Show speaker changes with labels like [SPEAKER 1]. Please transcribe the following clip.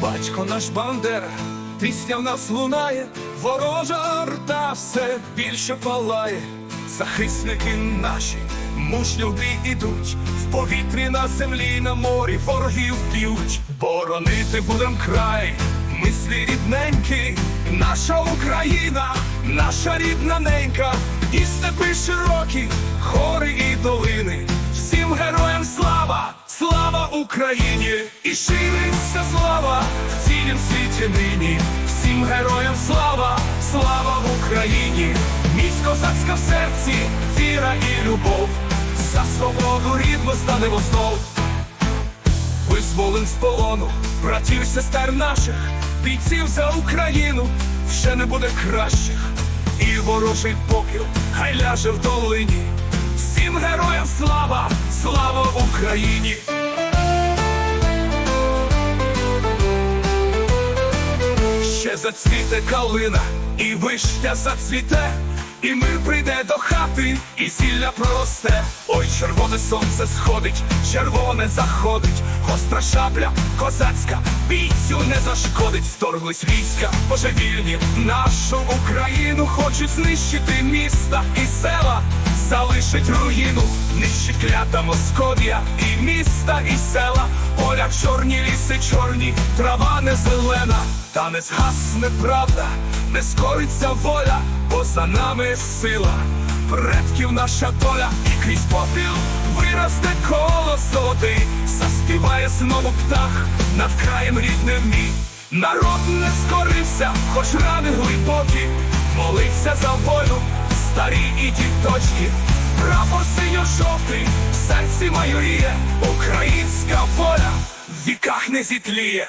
[SPEAKER 1] батько наш Бандера, пісня в нас лунає, ворожа орда все більше палає. Захисники наші мужньо в бій ідуть, в повітрі на землі, на морі ворогів б'ють. Боронити будем край, мислі рідненькі, наша Україна, наша рідна ненька, і степи широкі, Україні! І шириться слава в цілім світі нині. Всім героям слава, слава в Україні! Міць козацька в серці, віра і любов. За свободу рідну станемо знов. Визволим з полону, братів, сестер наших, бійців за Україну, ще не буде кращих, і ворожий попіл хай ляже в долині. Всім героям слава, слава Україні! Зацвіте калина, і вишня зацвіте, і мир прийде до хати, і зілля проросте. Ой, червоне сонце сходить, червоне заходить, гостра шабля козацька, бійцю не зашкодить, вторглись війська божевільні, нашу Україну хочуть знищити міста і села, залишить руїну, нищить клята Московія, і міста, і села, поля чорні, ліси чорні, трава не зелена, та не згасне правда, не скориться воля, бо за нами сила, предків наша доля, і крізь попіл виросте коло золотий, заспіває знову птах над краєм рідним мій. Народ не скорився, хоч рани глибокі, молився за волю, старі і діточки. Прапор синьо-жовтий, в серці майоріє, українська воля в віках не зітліє.